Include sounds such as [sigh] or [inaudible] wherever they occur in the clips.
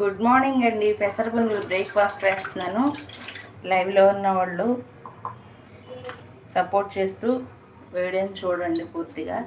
Good morning అండి. పెసర breakfast వేస్తున్నాను లైవ్లో ఉన్న వాళ్ళు సపోర్ట్ చేస్తూ వేడిని చూడండి పూర్తిగా.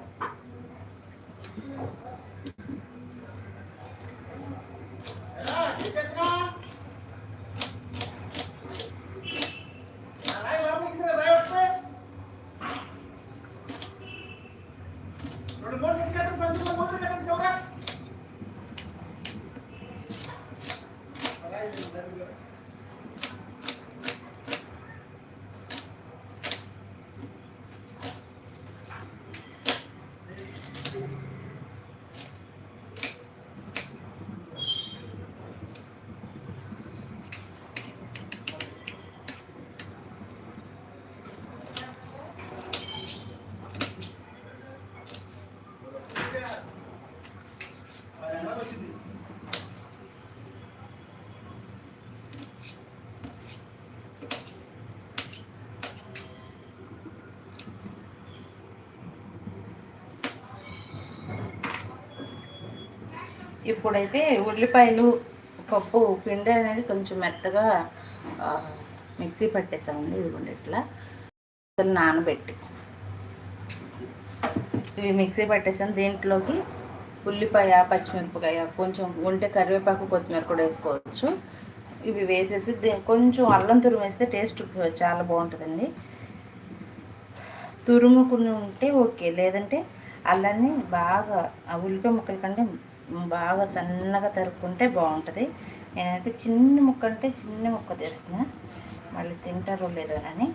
ఇప్పుడైతే ఉల్లిపాయలు పప్పు పిండి అనేది కొంచెం మెత్తగా మిక్సీ పట్టేసామండి. ఇదిగోండి ఇట్లా. అసలు నానబెట్టి. ఇవి మిక్సీ పట్టేసాం. దీంట్లోకి ఉల్లిపాయ పచ్చిమిరపకాయ కొంచెం ఉంటే కరివేపాకు కొత్తిమీర కూడా వేసుకోవచ్చు. ఇవి వేసేసి కొంచెం అల్లం తురుము వేస్తే టేస్ట్ చాలా బాగుంటుందండి. తురుముకుని ఉంటే ఓకే. లేదంటే అల్లాన్ని బాగా ఆ ఉల్లిపాయ ముక్కల కంటే బాగా సన్నగా తరుక్కుంటే బాగుంటుంది. నేనైతే చిన్న ముక్క అంటే చిన్న ముక్క తీస్తున్నా. మళ్ళీ తింటారో లేదోనని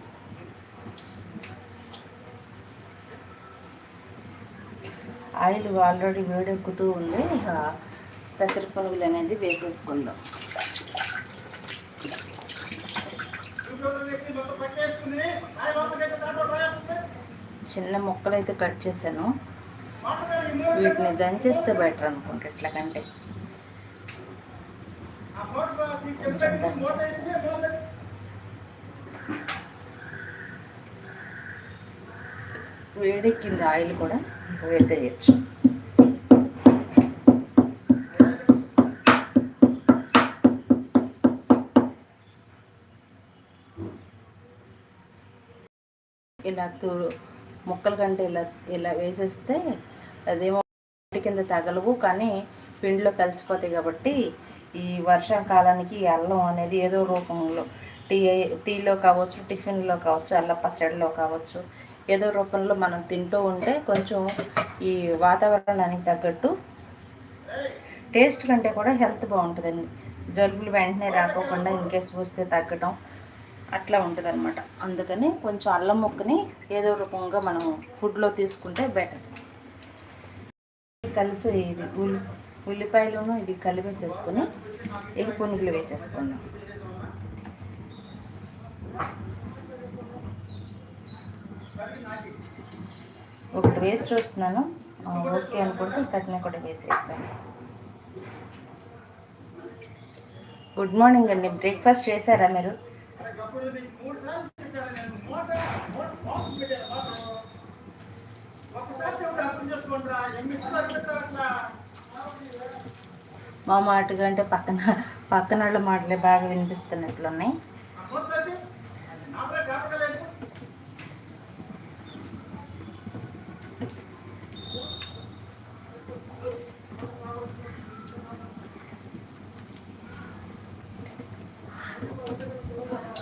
ఆయిల్ ఆల్రెడీ వేడెక్కుతూ ఉంది. ఇక పెసర పునుగులు అనేది వేసేసుకుందాం. చిన్న ముక్కలు అయితే కట్ చేశాను. వీటిని దంచేస్తే బెటర్ అనుకుంటా ఇట్లా కంటే కొంచెం దంచేస్తే. వేడెక్కింది ఆయిల్ కూడా వేసేయచ్చు. ఇలా తూ ముక్కల కంటే ఇలా ఇలా వేసేస్తే అదేమో కింద తగలవు కానీ పిండిలో కలిసిపోతాయి కాబట్టి ఈ వర్షాకాలానికి అల్లం అనేది ఏదో రూపంలో టీ టీలో కావచ్చు టిఫిన్లో కావచ్చు అల్లం పచ్చడిలో కావచ్చు ఏదో రూపంలో మనం తింటూ ఉంటే కొంచెం ఈ వాతావరణానికి తగ్గట్టు టేస్ట్ కంటే కూడా హెల్త్ బాగుంటుందండి. జలుబులు వెంటనే రాకోకుండా ఇంకేస్ పూస్తే తగ్గడం అట్లా ఉంటుంది అందుకని కొంచెం అల్లం ముక్కని ఏదో రూపంగా మనం ఫుడ్లో తీసుకుంటే బెటర్ కలిసి ఇది ఉల్లి ఉల్లిపాయలను ఇది కలిపేసేసుకొని ఇవి పునుగులు వేసేసుకుందాం. ఒకటి వేసి చూస్తున్నాను. ఓకే అనుకుంటే ఇక్కడనే కూడా వేసేస్తాను గుడ్ మార్నింగ్ అండి. బ్రేక్ఫాస్ట్ చేశారా మీరు? మా మాటగా అంటే పక్కన పక్కన వాళ్ళ మాటలే బాగా వినిపిస్తున్నట్లున్నాయి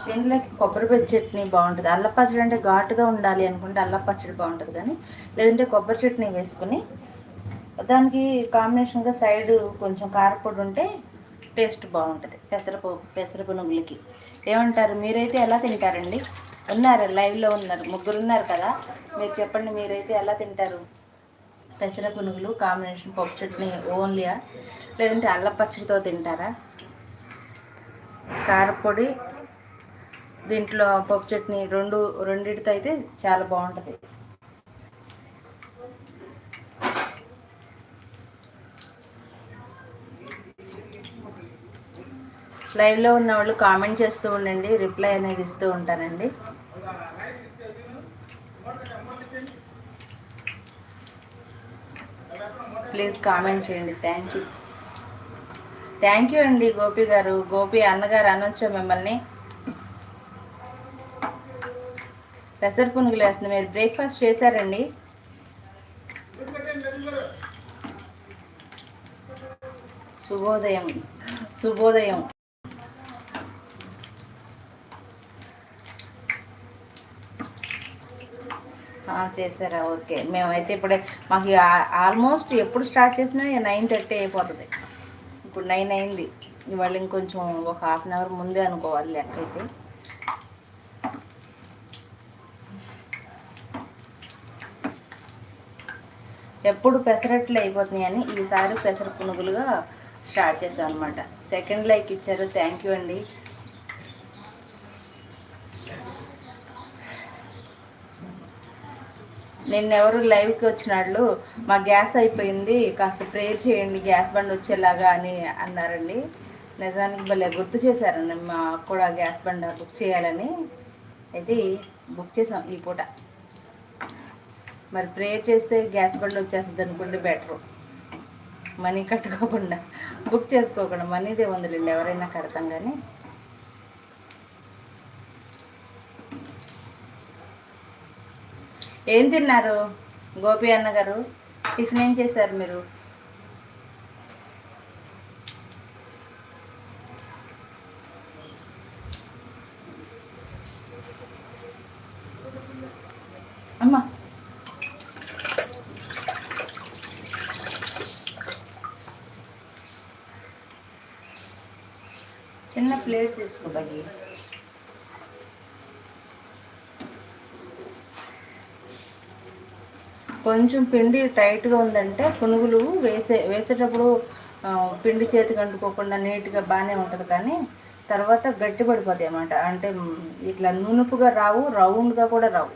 దీంట్లోకి కొబ్బరి పచ్చి చట్నీ బాగుంటుంది? అల్ల పచ్చడి అంటే ఘాటుగా ఉండాలి అనుకుంటే అల్ల పచ్చడి బాగుంటుంది కానీ లేదంటే కొబ్బరి చట్నీ వేసుకుని దానికి కాంబినేషన్గా సైడ్ కొంచెం కారపొడి ఉంటే టేస్ట్ బాగుంటుంది. పెసరపు పెసర పునుగులకి ఏమంటారు? మీరైతే ఎలా తింటారండి? ఉన్నారు లైవ్లో ఉన్నారు ముగ్గురు ఉన్నారు కదా? మీరు చెప్పండి మీరైతే ఎలా తింటారు? పెసర పునుగులు కాంబినేషన్ పప్పు చట్నీ ఓన్లీయా లేదంటే అల్ల పచ్చడితో తింటారా? కారపొడి దీంట్లో పప్పు చట్నీ రెండు రెండింటితో అయితే చాలా బాగుంటుంది. లైవ్లో ఉన్న వాళ్ళు కామెంట్ చేస్తూ ఉండండి రిప్లై అనేది ఇస్తూ ఉంటానండి. ప్లీజ్ కామెంట్ చేయండి థ్యాంక్ యూ థ్యాంక్ యూ అండి గోపి గారు. గోపి అన్నగారు అనొచ్చా మిమ్మల్ని? పెసర పునుగులు వేస్తుంది మీరు బ్రేక్ఫాస్ట్ చేశారండి? శుభోదయం. శుభోదయం. చేశారా? ఓకే. మేమైతే ఇప్పుడే మాకు ఆల్మోస్ట్ ఎప్పుడు స్టార్ట్ చేసినా నైన్ థర్టీ అయిపోతుంది. ఇప్పుడు నైన్ అయింది. ఇవాళ ఇంకొంచెం ఒక హాఫ్ అన్ అవర్ ముందే అనుకోవాలి లెక్క అయితే ఎప్పుడు పెసరట్లు అయిపోతున్నాయి అని ఈసారి పెసర పునుగులుగా స్టార్ట్ చేసాం అనమాట సెకండ్ లైక్ ఇచ్చారు. థ్యాంక్ యూ అండి. నిన్నెవరు లైవ్కి వచ్చినాళ్ళు మా గ్యాస్ అయిపోయింది కాస్త ప్రేయర్ చేయండి గ్యాస్ బండ్ వచ్చేలాగా అని అన్నారండి. నిజానికి భలే గుర్తు చేశారండి మా కూడా గ్యాస్ బండ్ బుక్ చేయాలని. అయితే బుక్ చేసాం ఈ పూట. మరి ప్రేయర్ చేస్తే గ్యాస్ బండ్ వచ్చేస్తుంది అనుకుంటే బెటరు మనీ కట్టుకోకుండా బుక్ చేసుకోకుండా మనీదే ఉందిలేండి ఎవరైనా కడతాం కానీ. ఏం తిన్నారు? గోపి అన్న గారు టిఫిన్ ఏం చేశారు మీరు? అమ్మా. చిన్న ప్లేట్ తీసుకో కొంచెం పిండి టైట్గా ఉందంటే పునుగులు వేసే వేసేటప్పుడు పిండి చేతికి అంటుకోకుండా నీట్గా బాగానే ఉంటుంది. కానీ తర్వాత గట్టి పడిపోతాయి అన్నమాట. అంటే ఇట్లా నునుపుగా రావు రౌండ్గా కూడా రావు.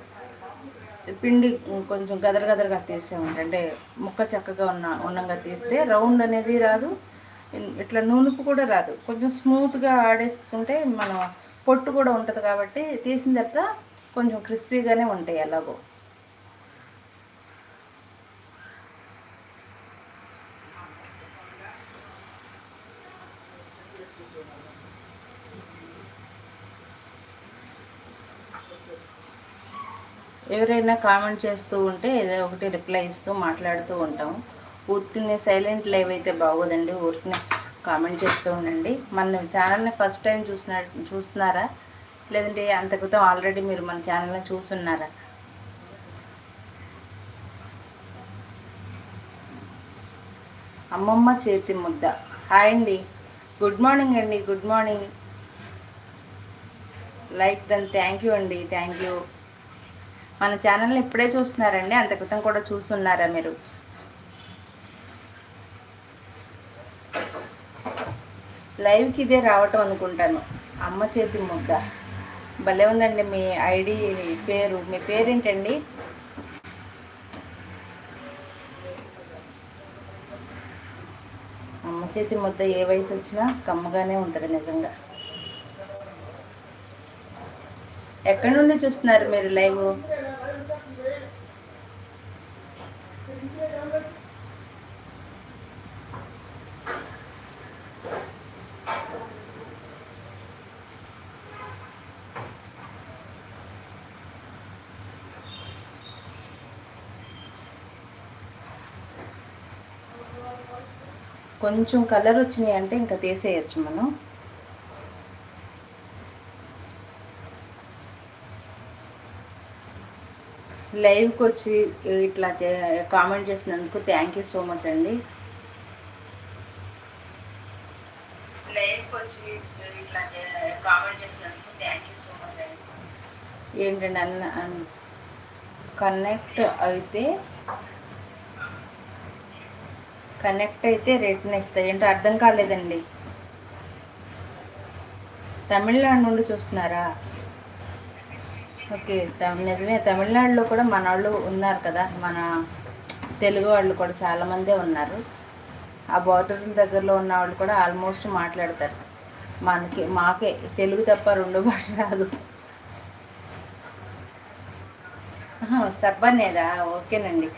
పిండి కొంచెం గదర గదరగా తీసామంట అంటే ముక్క చక్కగా ఉన్న ఉన్నంగా తీస్తే రౌండ్ అనేది రాదు. ఇట్లా నునుపు కూడా రాదు. కొంచెం స్మూత్గా ఆడేసుకుంటే మనం పొట్టు కూడా ఉంటుంది కాబట్టి తీసిన తర్వాత కొంచెం క్రిస్పీగానే ఉంటాయి ఎలాగో. ఎవరైనా కామెంట్ చేస్తూ ఉంటే ఏదో ఒకటి రిప్లై ఇస్తూ మాట్లాడుతూ ఉంటాం. ఊరిని సైలెంట్ లైవ్ అయితే బాగోదండి. ఊరికి కామెంట్ చేస్తూ ఉండండి. మన ఛానల్ని ఫస్ట్ టైం చూసిన చూస్తున్నారా? లేదంటే అంత క్రితం ఆల్రెడీ మీరు మన ఛానల్ని చూస్తున్నారా? అమ్మమ్మ చేతి ముద్ద. హాయ్ అండి. గుడ్ మార్నింగ్ అండి. Good morning. Like then thank you అండి. Thank you. మన ఛానల్ని ఇప్పుడే చూస్తున్నారండి. అంత క్రితం కూడా చూస్తున్నారా మీరు? లైవ్కి ఇదే రావటం అనుకుంటాను. అమ్మ చేతి ముద్ద. భలే ఉందండి మీ ఐడి పేరు. మీ పేరేంటండి? అమ్మ చేతి ముద్ద ఏ వయసు వచ్చినా కమ్మగానే ఉంటుంది నిజంగా. ఎక్కడి నుండి చూస్తున్నారు మీరు లైవ్? కొంచెం కలర్ వచ్చినాయి అంటే ఇంకా తీసేయచ్చు మనం. లైవ్కి వచ్చి ఇట్లా కామెంట్ చేసినందుకు థ్యాంక్ యూ సో మచ్ అండి. లైవ్కి వచ్చి ఇట్లా కామెంట్ చేసినందుకు థ్యాంక్ యూ సో మచ్ అండి. ఏంటండి అన్న కనెక్ట్ అయితే కనెక్ట్ అయితే రేట్ని ఇస్తాయి ఏంటో అర్థం కాలేదండి. తమిళనాడు నుండి చూస్తున్నారా? ఓకే నిజమే తమిళనాడులో కూడా మన వాళ్ళు ఉన్నారు కదా. మన తెలుగు వాళ్ళు కూడా చాలామందే ఉన్నారు. ఆ బోర్డర్ దగ్గరలో ఉన్న వాళ్ళు కూడా ఆల్మోస్ట్ మాట్లాడతారు. మనకి మాకే తెలుగు తప్ప రెండో భాష రాదు. సబ్బనేదా? ఓకేనండి.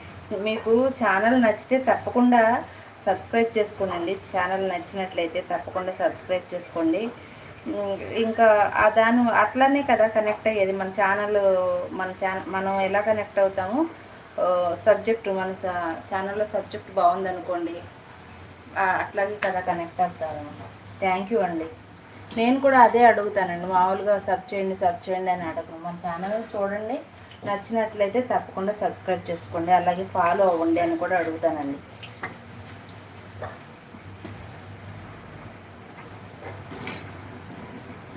మీకు ఛానల్ నచ్చితే తప్పకుండా సబ్స్క్రైబ్ చేసుకోండి ఛానల్ నచ్చినట్లయితే తప్పకుండా సబ్స్క్రైబ్ చేసుకోండి. ఇంకా ఆ దాని అట్లానే కదా కనెక్ట్ అయ్యేది. మన ఛానల్ మన ఛానల్ మనం ఎలా కనెక్ట్ అవుతామో సబ్జెక్టు మన ఛానల్లో సబ్జెక్ట్ బాగుందనుకోండి. అట్లాగే కదా కనెక్ట్ అవుతారు. థ్యాంక్ యూ అండి. నేను కూడా అదే అడుగుతానండి. మామూలుగా సబ్ చేయండి సబ్ చేయండి అని అడగను. మన ఛానల్ చూడండి. నచ్చినట్లయితే తప్పకుండా సబ్స్క్రైబ్ చేసుకోండి. అలాగే ఫాలో అవ్వండి అని కూడా అడుగుతానండి.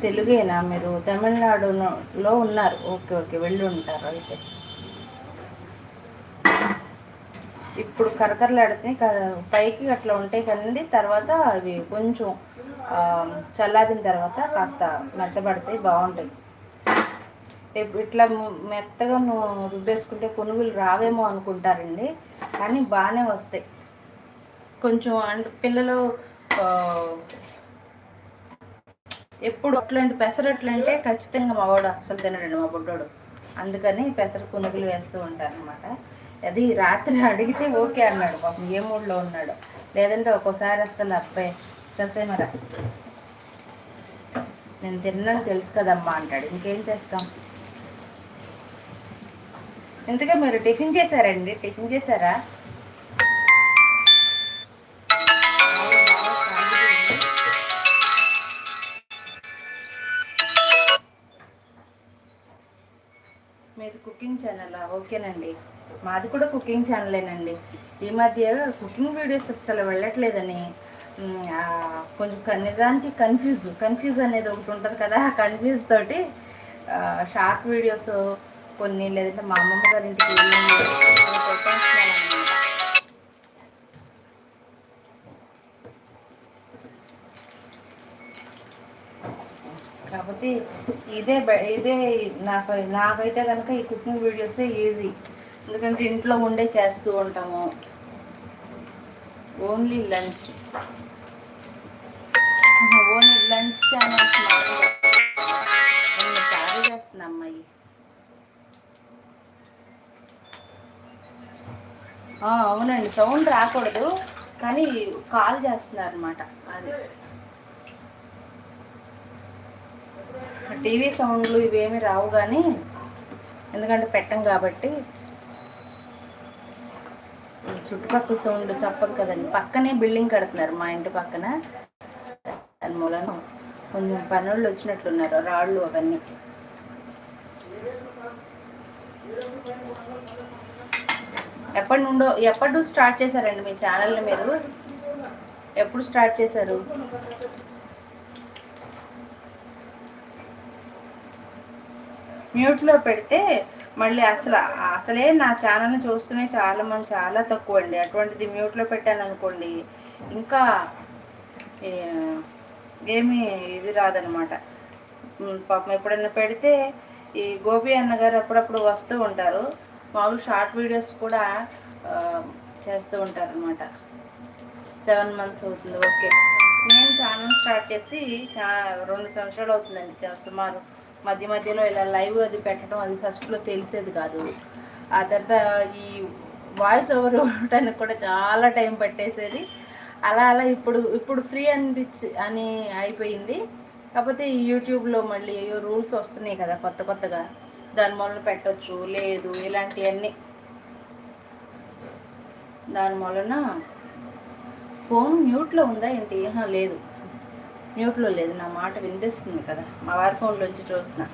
తెలుగేనా మీరు? తమిళనాడులో ఉన్నారు. ఓకే ఓకే వెళ్ళి ఉంటారు అయితే. ఇప్పుడు కరకరలాడుతున్నాయి పైకి అట్లా ఉంటాయి కదండి. తర్వాత అవి కొంచెం చల్లారిన తర్వాత కాస్త మెత్తబడితే బాగుంటాయి. ఇట్లా మెత్తగా నువ్వు రుబ్బేసుకుంటే పునుగులు రావేమో అనుకుంటారండి. కానీ బాగానే వస్తాయి. కొంచెం అంటే పిల్లలు ఎప్పుడు అట్లాంటి పెసరట్లు అంటే ఖచ్చితంగా మా వాడు అస్సలు తినడండి మా బుడ్డోడు. అందుకని పెసర పునుగులు వేస్తూ ఉంటాను అనమాట అది రాత్రి అడిగితే ఓకే అన్నాడు పాపం ఏ మూడ్లో ఉన్నాడు. లేదంటే ఒక్కోసారి అస్సలు అబ్బాయి ససేమరా. నేను తిన్నాను తెలుసు కదమ్మా అంటాడు. ఇంకేం చేస్తాం? ఇంతగా మీరు టిఫిన్ చేశారండి? టిఫిన్ చేశారా? ఓకేనండి. మాది కూడా కుకింగ్ ఛానలేనండి. ఈ మధ్య కుకింగ్ వీడియోస్ అస్సలు వెళ్ళట్లేదని కొంచెం నిజానికి కన్ఫ్యూజ్. కన్ఫ్యూజ్ అనేది ఒకటి ఉంటుంది కదా ఆ కన్ఫ్యూజ్ తోటి షార్ట్ వీడియోస్ కొన్ని లేదంటే మా అమ్మమ్మ గారి ఇంటికి కాకపోతే ఇదే ఇదే నాకు నాకైతే కనుక ఈ కుకింగ్ వీడియోసే ఈజీ. ఎందుకంటే ఇంట్లో ఉండే చేస్తూ ఉంటాము. Only lunch. Only lunch channels ఎన్నిసార్లు చేస్తుంది అమ్మాయి? ఆ, అవునండి. సౌండ్ రాకూడదు. కానీ కాల్ చేస్తున్నారు అనమాట అది. టీవీ సౌండ్లు ఇవేమి రావు కానీ ఎందుకంటే పెట్టం కాబట్టి చుట్టుపక్కల సౌండ్ తప్పదు కదండి. పక్కనే బిల్డింగ్ కడుతున్నారు మా ఇంటి పక్కన. దాని మూలన కొంచెం పనులు వచ్చినట్లున్నారు రాళ్ళు అవన్నీ. ఎప్పటి నుండో ఎప్పటి స్టార్ట్ చేశారండి మీ ఛానల్ని మీరు? ఎప్పుడు స్టార్ట్ చేశారు? మ్యూట్లో పెడితే మళ్ళీ అసలు అసలే నా ఛానల్ని చూస్తూనే చాలా మంది చాలా తక్కువ అండి అటువంటిది మ్యూట్లో పెట్టాను అనుకోండి ఇంకా ఏమీ ఇది రాదనమాట. పాపం ఎప్పుడైనా పెడితే ఈ గోపి అన్నగారు అప్పుడప్పుడు వస్తూ ఉంటారు. మామూలు షార్ట్ వీడియోస్ కూడా చేస్తూ ఉంటారు అనమాట సెవెన్ మంత్స్ అవుతుంది. ఓకే. నేను ఛానల్ స్టార్ట్ చేసి చా రెండు సంవత్సరాలు అవుతుందండి సుమారు. మధ్య మధ్యలో ఇలా లైవ్ అది పెట్టడం అది ఫస్ట్లో తెలిసేది కాదు. ఆ తర్వాత ఈ వాయిస్ ఓవర్ ఇవ్వడానికి కూడా చాలా టైం పట్టేసేది. అలా అలా ఇప్పుడు ఇప్పుడు ఫ్రీ అనిపించి అని అయిపోయింది. కాకపోతే ఈ యూట్యూబ్లో మళ్ళీ రూల్స్ వస్తున్నాయి కదా కొత్త కొత్తగా. దాని వలన పెట్టొచ్చు లేదు ఇలాంటివన్నీ. దాని వలన ఫోన్ మ్యూట్లో ఉందా ఏంటి? లేదు. మ్యూట్లో లేదు నా మాట వినిపిస్తుంది కదా. మా వారి ఫోన్లోంచి చూస్తున్నా.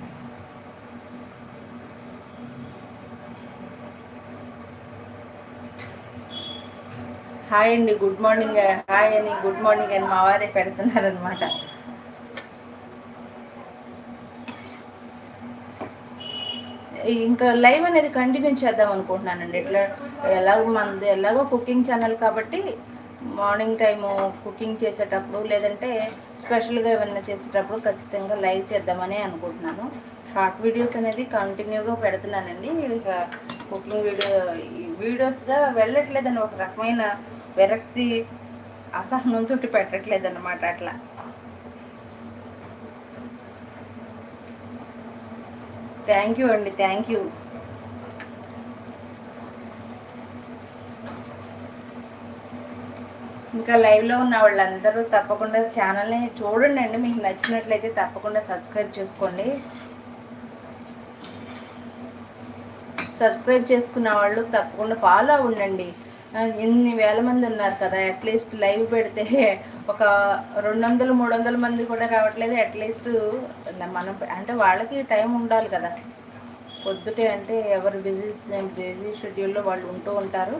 హాయ్ అండి గుడ్ మార్నింగ్ హాయ్ అని గుడ్ మార్నింగ్ అని మా వారే పెడుతున్నారనమాట ఇంకా లైవ్ అనేది కంటిన్యూ చేద్దాం అనుకుంటున్నానండి. ఇట్లా ఎలాగో మనది ఎలాగో కుకింగ్ ఛానల్ కాబట్టి మార్నింగ్ టైము కుకింగ్ చేసేటప్పుడు లేదంటే స్పెషల్గా ఏమైనా చేసేటప్పుడు ఖచ్చితంగా లైవ్ చేద్దామని అనుకుంటున్నాను. షార్ట్ వీడియోస్ అనేది కంటిన్యూగా పెడుతున్నానండి. ఇక కుకింగ్ వీడియో వీడియోస్గా వెళ్ళట్లేదని ఒక రకమైన విరక్తి అసహనంతో పెట్టట్లేదన్నమాట అట్లా. థ్యాంక్ యూ అండి థ్యాంక్ యూ. ఇంకా లైవ్లో ఉన్న వాళ్ళందరూ తప్పకుండా ఛానల్ని చూడండి అండి. మీకు నచ్చినట్లయితే తప్పకుండా సబ్స్క్రైబ్ చేసుకోండి. సబ్స్క్రైబ్ చేసుకున్న వాళ్ళు తప్పకుండా ఫాలో అవ్వండి ఎన్ని వేల మంది ఉన్నారు కదా అట్లీస్ట్ లైవ్ పెడితే ఒక రెండు వందలు మూడు వందల మంది కూడా రావట్లేదు. అట్లీస్ట్ మనం అంటే వాళ్ళకి టైం ఉండాలి కదా. పొద్దుటే అంటే ఎవరు బిజీ బిజీ షెడ్యూల్లో వాళ్ళు ఉంటూ ఉంటారు.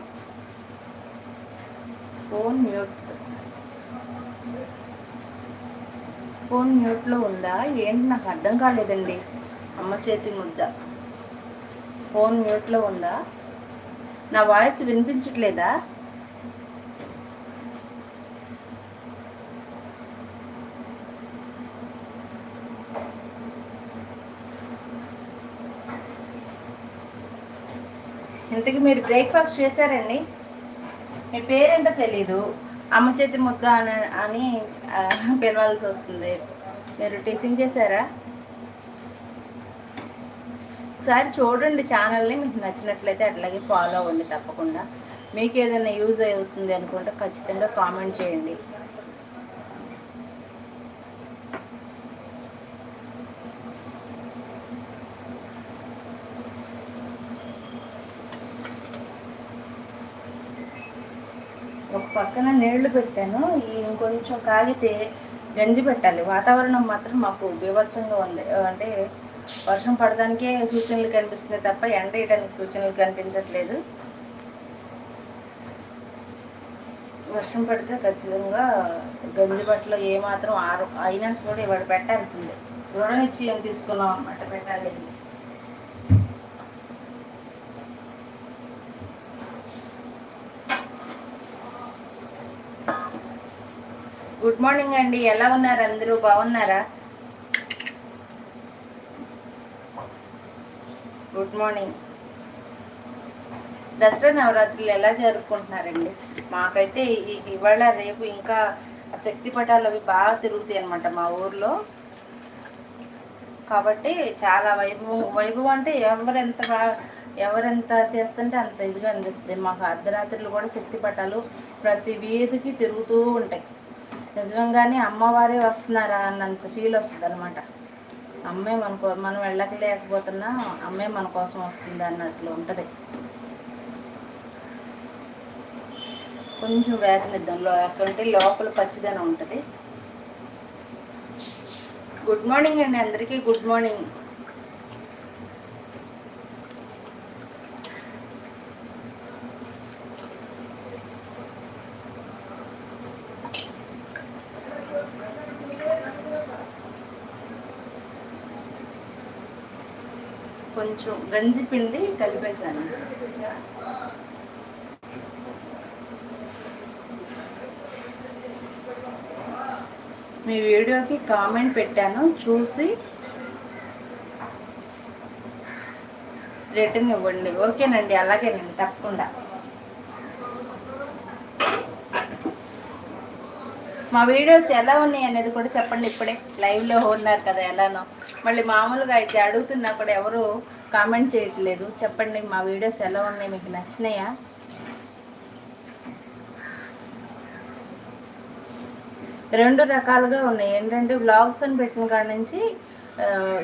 ఫోన్ మ్యూట్ ఫోన్ మ్యూట్లో ఉందా? ఏంటి? నాకు అర్థం కాలేదండి. అమ్మ చేతి ముద్ద. ఫోన్ మ్యూట్లో ఉందా? నా వాయిస్ వినిపించట్లేదా? ఇంతకీ మీరు బ్రేక్ఫాస్ట్ చేశారండి? మీ పేరేంటో తెలీదు. అమ్మ చేతి ముద్ద అని అని పిలవాల్సి వస్తుంది. మీరు టిఫిన్ చేశారా? ఒకసారి చూడండి ఛానల్ని మీకు నచ్చినట్లయితే అట్లాగే ఫాలో అవ్వండి తప్పకుండా. మీకు ఏదైనా యూజ్ అవుతుంది అనుకుంటే ఖచ్చితంగా కామెంట్ చేయండి ఒక పక్కన నీళ్ళు పెట్టాను. ఈ ఇంకొంచెం కాగితే గంజి పెట్టాలి. వాతావరణం మాత్రం మాకు బీభత్సంగా ఉంది. అంటే వర్షం పడడానికే సూచనలు కనిపిస్తున్నాయి తప్ప ఎండ వేయడానికి సూచనలు కనిపించట్లేదు. వర్షం పడితే ఖచ్చితంగా గంజి బట్టలు ఏమాత్రం ఆరు అయినా కూడా ఇవాడు పెట్టాల్సిందే. రుణం ఏం తీసుకున్నాం అన్నమాట పెట్టాలి గుడ్ మార్నింగ్ అండి. ఎలా ఉన్నారు అందరూ? బాగున్నారా? Good morning. దసరా నవరాత్రులు ఎలా జరుపుకుంటున్నారండి? మాకైతే ఇవాళ రేపు ఇంకా శక్తి పటాలు అవి బాగా తిరుగుతాయి అనమాట మా ఊర్లో. కాబట్టి చాలా వైభవం వైభవం అంటే ఎవరెంత బాగా ఎవరెంత చేస్తుంటే అంత ఇదిగా అనిపిస్తుంది. మాకు అర్ధరాత్రులు కూడా శక్తి పటాలు ప్రతి వీధికి తిరుగుతూ ఉంటాయి. నిజంగానే అమ్మవారే వస్తున్నారా అన్నంత ఫీల్ వస్తుంది అనమాట అమ్మే మన కో మనం వెళ్ళకలేకపోతున్నా అమ్మే మన కోసం వస్తుంది అన్నట్లు ఉంటుంది. కొంచెం వేగనిద్దాం లో ఎక్కడంటే లోపల పచ్చిదనం ఉంటుంది. గుడ్ మార్నింగ్ అండి అందరికీ. గుడ్ మార్నింగ్ కొంచెం గంజి పిండి కలిపేశాను. మీ వీడియోకి కామెంట్ పెట్టాను చూసి రిటర్న్ ఇవ్వండి. ఓకేనండి అలాగేనండి తప్పకుండా. మా వీడియోస్ ఎలా ఉన్నాయి అనేది కూడా చెప్పండి ఇప్పుడే. లైవ్లో ఉన్నారు కదా ఎలానో. మళ్ళీ మామూలుగా అయితే అడుగుతున్నా కూడా ఎవరు కామెంట్ చేయట్లేదు. చెప్పండి మా వీడియోస్ ఎలా ఉన్నాయి? మీకు నచ్చినాయా? రెండు రకాలుగా ఉన్నాయి. ఏంటంటే బ్లాగ్స్ అని పెట్టిన కాడ నుంచి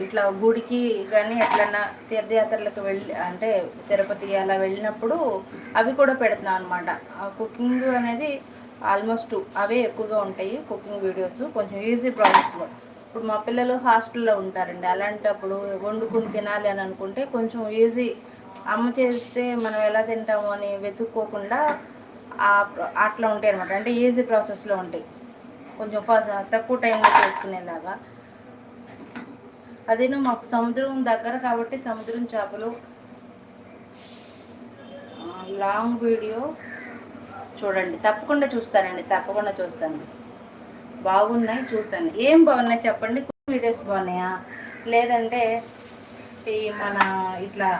ఇట్లా గుడికి కానీ ఎట్లన్నా తీర్థయాత్రలకు వెళ్ళి అంటే తిరుపతి అలా వెళ్ళినప్పుడు అవి కూడా పెడుతున్నాం అనమాట కుకింగ్ అనేది ఆల్మోస్ట్ అవే ఎక్కువగా ఉంటాయి కుకింగ్ వీడియోస్ కొంచెం ఈజీ ప్రాసెస్లో ఇప్పుడు మా పిల్లలు హాస్టల్లో ఉంటారండి. అలాంటప్పుడు వండుకుని తినాలి అని అనుకుంటే కొంచెం ఈజీ అమ్మ చేస్తే మనం ఎలా తింటాము అని వెతుక్కోకుండా అట్లా ఉంటాయి అనమాట అంటే ఈజీ ప్రాసెస్లో ఉంటాయి. కొంచెం ఫస్ట్ తక్కువ టైంలో చేసుకునేలాగా. అదేను మాకు సముద్రం దగ్గర కాబట్టి సముద్రం చేపలు. లాంగ్ వీడియో చూడండి. తప్పకుండా చూస్తానండి. తప్పకుండా చూస్తాను. బాగున్నాయి చూసాను ఏం బాగున్నాయి చెప్పండి? వీడియోస్ బాగున్నాయా? లేదంటే ఈ మన ఇట్లా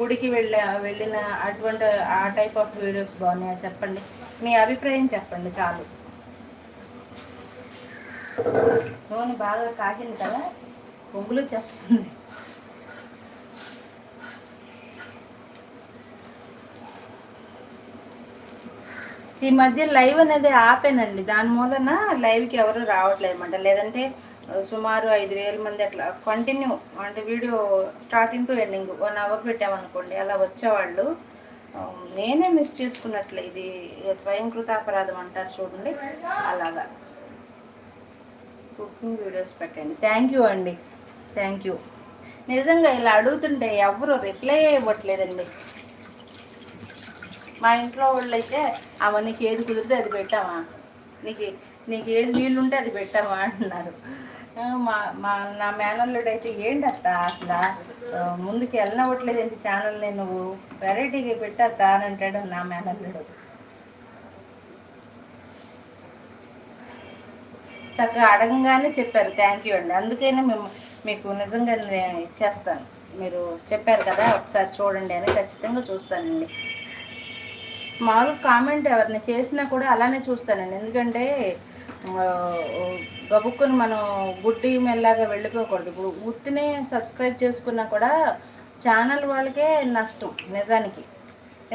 గుడికి వెళ్ళ వెళ్ళిన అటువంటి ఆ టైప్ ఆఫ్ వీడియోస్ బాగున్నాయా చెప్పండి? మీ అభిప్రాయం చెప్పండి చాలు. నూనె బాగా కాగింది కదా? పొంగులు వచ్చేస్తుంది ఈ మధ్య లైవ్ అనేది ఆపేనండి. దాని మూలన లైవ్కి ఎవరు రావట్లేదు అనమాట లేదంటే సుమారు ఐదు వేల మంది అట్లా కంటిన్యూ అంటే video starting to ending one hour పెట్టామనుకోండి అలా వచ్చేవాళ్ళు. నేనే మిస్ చేసుకున్నట్లే. ఇది స్వయంకృత అపరాధం అంటారు చూడండి. అలాగా. కుకింగ్ వీడియోస్ పెట్టండి. థ్యాంక్ యూ అండి. థ్యాంక్ యూ నిజంగా ఇలా అడుగుతుంటే ఎవరు రిప్లై ఇవ్వట్లేదండి. మా ఇంట్లో వాళ్ళు అయితే నీకు ఏది కుదిరితే అది పెట్టామా నీకు నీకు ఏది వీలుంటే అది పెట్టామా అంటున్నారు. మా మా నా మేనల్లుడు అయితే ఏంటి అత్త అసలు ముందుకు వెళ్ళనవ్వట్లేదు ఏంటి ఛానల్ని నువ్వు? వెరైటీగా పెట్టత్తా అని అంటాడు నా మేనల్లుడు. చక్కగా అడగంగానే చెప్పారు థ్యాంక్ యూ అండి. అందుకనే మేము మీకు నిజంగా నేను ఇచ్చేస్తాను మీరు చెప్పారు కదా ఒకసారి చూడండి అని ఖచ్చితంగా చూస్తానండి. మామూలుగా కామెంట్ ఎవరిని చేసినా కూడా అలానే చూస్తానండి. ఎందుకంటే గబుక్కుని మనం గుడ్డి మెల్లగా వెళ్ళిపోకూడదు. ఇప్పుడు ఉత్తినే సబ్స్క్రైబ్ చేసుకున్నా కూడా ఛానల్ వాళ్ళకే నష్టం నిజానికి.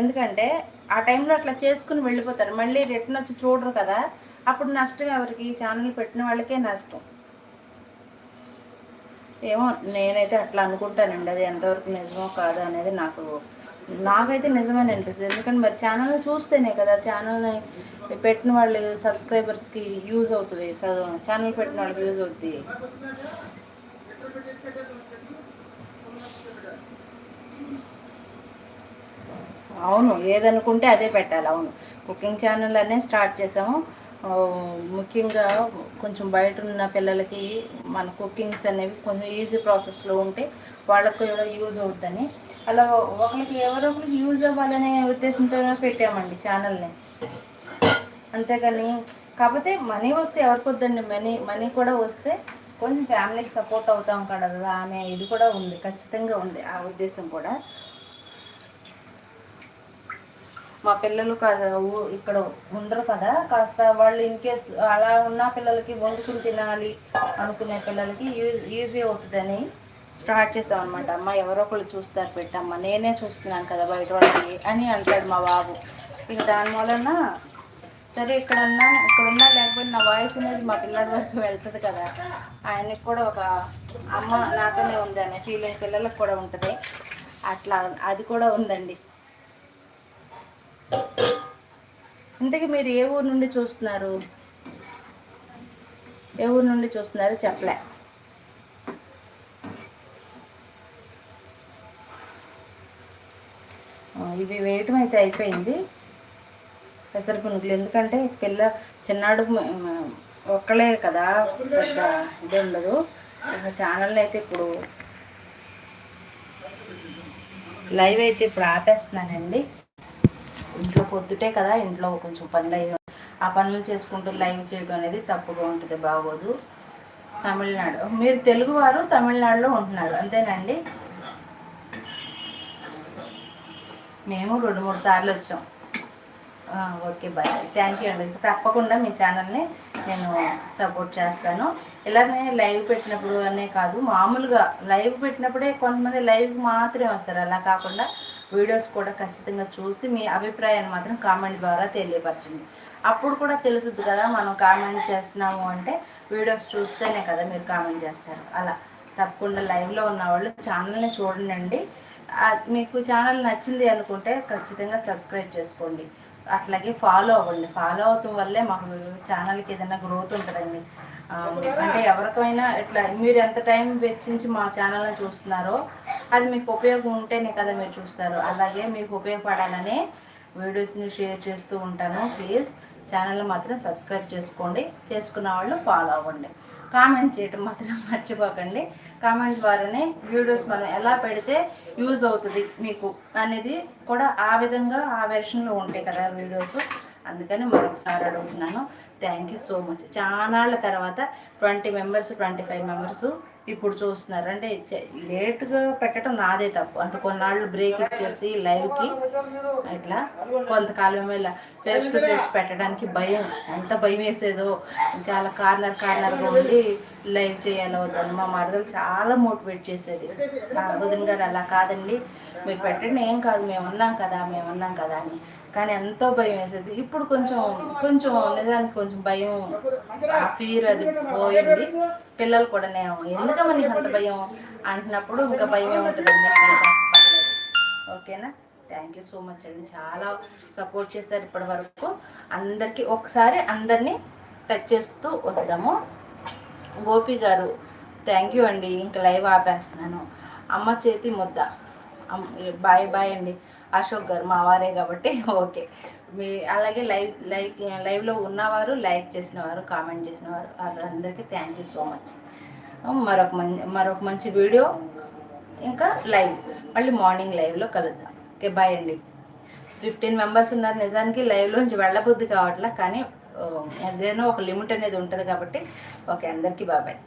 ఎందుకంటే ఆ టైంలో అట్లా చేసుకుని వెళ్ళిపోతారు. మళ్ళీ రిటర్న్ వచ్చి చూడరు కదా. అప్పుడు నష్టం ఎవరికి? ఛానల్ పెట్టిన వాళ్ళకే నష్టం. ఏమో నేనైతే అట్లా అనుకుంటానండి. అది ఎంతవరకు నిజమో కాదో అనేది నాకు నాకైతే నిజమని అనిపిస్తుంది. ఎందుకంటే మరి ఛానల్ని చూస్తేనే కదా ఛానల్ని పెట్టిన వాళ్ళు సబ్స్క్రైబర్స్కి యూజ్ అవుతుంది. ఛానల్ పెట్టిన వాళ్ళకి యూజ్ అవుతుంది అవును ఏదనుకుంటే అదే పెట్టాలి. అవును. కుకింగ్ ఛానల్ అనే స్టార్ట్ చేసాము. ముఖ్యంగా కొంచెం బయట ఉన్న పిల్లలకి మన కుకింగ్స్ అనేవి కొంచెం ఈజీ ప్రాసెస్లో ఉంటే వాళ్ళకు కూడా యూజ్ అవుద్దని. అలా ఒకరికి ఎవరో ఒకరికి యూజ్ అవ్వాలనే ఉద్దేశంతో పెట్టామండి ఛానల్ని అంతేగాని కాకపోతే మనీ వస్తే ఎవరికి వద్దండి మనీ మనీ కూడా వస్తే కొంచెం ఫ్యామిలీకి సపోర్ట్ అవుతాం కదా అనే ఇది కూడా ఉంది ఖచ్చితంగా ఉంది ఆ ఉద్దేశం కూడా. మా పిల్లలు ఇక్కడ ఉండరు కదా. కాస్త వాళ్ళు ఇన్ కేస్ అలా ఉన్న పిల్లలకి వండుకుని తినాలి అనుకునే పిల్లలకి ఈజీ అవుతుందని స్టార్ట్ చేసాం అనమాట అమ్మ ఎవరో ఒకళ్ళు చూస్తారు పెట్టమ్మ నేనే చూస్తున్నాను కదా బయట వాళ్ళకి అని అంటాడు మా బాబు. ఇక దాని వలన సరే ఇక్కడ ఉన్నా ఇక్కడ ఉన్నా లేకపోతే నా వాయిస్ అనేది మా పిల్లడి వరకు వెళ్తుంది కదా. ఆయనకి కూడా ఒక అమ్మ నాతోనే ఉంది అనే ఫీలింగ్ పిల్లలకు కూడా ఉంటుంది. అట్లా అది కూడా ఉందండి. ఇంతకీ మీరు ఏ ఊరు నుండి చూస్తున్నారు? ఏ ఊరు నుండి చూస్తున్నారు? చెప్పలే. ఇవి వేయటం అయితే అయిపోయింది. పెసర పునుగులు ఎందుకంటే పిల్ల చిన్నాడు ఒక్కలే కదా పెద్ద ఇది ఉండదు. ఇక ఛానల్ అయితే ఇప్పుడు లైవ్ అయితే ఇప్పుడు ఆపేస్తున్నానండి. పొద్దుటే కదా ఇంట్లో కొంచెం పనులు అయ్యి ఆ పనులు చేసుకుంటూ లైవ్ చేయడం అనేది తప్పుగా ఉంటుంది బాగోదు. తమిళనాడు మీరు తెలుగువారు తమిళనాడులో ఉంటున్నారు అంతేనండి? మేము రెండు మూడు సార్లు వచ్చాం. Okay bye. థ్యాంక్ యూ అండి. తప్పకుండా మీ ఛానల్ని నేను సపోర్ట్ చేస్తాను. ఇలానే లైవ్ పెట్టినప్పుడు అనే కాదు మామూలుగా లైవ్ పెట్టినప్పుడే కొంతమంది లైవ్ మాత్రమే వస్తారు అలా కాకుండా వీడియోస్ కూడా ఖచ్చితంగా చూసి మీ అభిప్రాయాన్ని మాత్రం కామెంట్ ద్వారా తెలియపరచండి. అప్పుడు కూడా తెలుసుద్ది కదా మనం కామెంట్ చేస్తున్నాము అంటే వీడియోస్ చూస్తేనే కదా మీరు కామెంట్ చేస్తారు. అలా తప్పకుండా లైవ్లో ఉన్న వాళ్ళు ఛానల్ని చూడండి మీకు ఛానల్ నచ్చింది అనుకుంటే ఖచ్చితంగా సబ్స్క్రైబ్ చేసుకోండి. అట్లాగే ఫాలో అవ్వండి. ఫాలో అవటం వల్లే మాకు ఛానల్కి ఏదైనా గ్రోత్ ఉంటుందండి. అంటే ఎవరికైనా ఇట్లా మీరు ఎంత టైం వెచ్చించి మా ఛానల్ని చూస్తున్నారో అది మీకు ఉపయోగం ఉంటేనే కదా మీరు చూస్తారు. అలాగే మీకు ఉపయోగపడాలనే వీడియోస్ని షేర్ చేస్తూ ఉంటాను. ప్లీజ్ ఛానల్ మాత్రం సబ్స్క్రైబ్ చేసుకోండి. చేసుకున్న వాళ్ళు ఫాలో అవ్వండి. కామెంట్ చేయటం మాత్రం [laughs] మర్చిపోకండి. కామెంట్ ద్వారానే వీడియోస్ మనం ఎలా పెడితే యూజ్ అవుతుంది మీకు అనేది కూడా ఆ విధంగా ఆ వెర్షన్లో ఉంటాయి కదా వీడియోస్. అందుకని మరొకసారి అడుగుతున్నాను. Thank you so much. చాలా తర్వాత twenty members twenty five members ఇప్పుడు చూస్తున్నారు. అంటే లేట్గా లేటుగా పెట్టడం నాదే తప్పు. అంటే కొన్నాళ్ళు బ్రేక్ ఇచ్చేసి లైవ్కి ఇట్లా కొంతకాలం ఇలా ఫేస్ టు ఫేస్ పెట్టడానికి భయం. ఎంత భయం వేసేదో. చాలా కార్నర్ కార్నర్గా ఉండి లైవ్ చేయాలో వద్దని మా మరదలు చాలా మోటివేట్ చేసేది. నా వదిన గారు అలా కాదండి. మీరు పెట్టండి. ఏం కాదు. మేము ఉన్నాం కదా. మేము ఉన్నాం కదా అని. కానీ ఎంతో భయం వేసేది. ఇప్పుడు కొంచెం కొంచెం నిజానికి కొంచెం భయం ఆ ఫీర్ అది పోయింది. పిల్లలు కూడా నేను ఎందుకమ్మా నీకు అంత భయం అంటున్నప్పుడు ఇంకా భయం ఏముంటుందండి ఓకేనా? థ్యాంక్ యూ సో మచ్ అండి. చాలా సపోర్ట్ చేశారు ఇప్పటి వరకు. అందరికీ ఒకసారి అందరినీ టచ్ చేస్తూ వద్దాము. గోపి గారు థ్యాంక్ యూ అండి. ఇంకా లైవ్ ఆపేస్తున్నాను. అమ్మ చేతి ముద్ద. బాయ్ బాయ్ అండి. అశోక్ గారు మా వారే కాబట్టి ఓకే. మీ అలాగే లైవ్ లైక్ లైవ్లో ఉన్నవారు లైక్ చేసినవారు కామెంట్ చేసినవారు వాళ్ళందరికీ థ్యాంక్ యూ సో మచ్. మరొక మంచి మరొక మంచి వీడియో ఇంకా లైవ్. మళ్ళీ మార్నింగ్ లైవ్లో కలుద్దాం. ఓకే బాయ్ అండి. ఫిఫ్టీన్ మెంబర్స్ ఉన్నారు నిజానికి లైవ్లోంచి వెళ్ళబుద్ధి కావట్లా కానీ ఏదైనా ఒక లిమిట్ అనేది ఉంటుంది కాబట్టి ఓకే అందరికీ బాబాయ్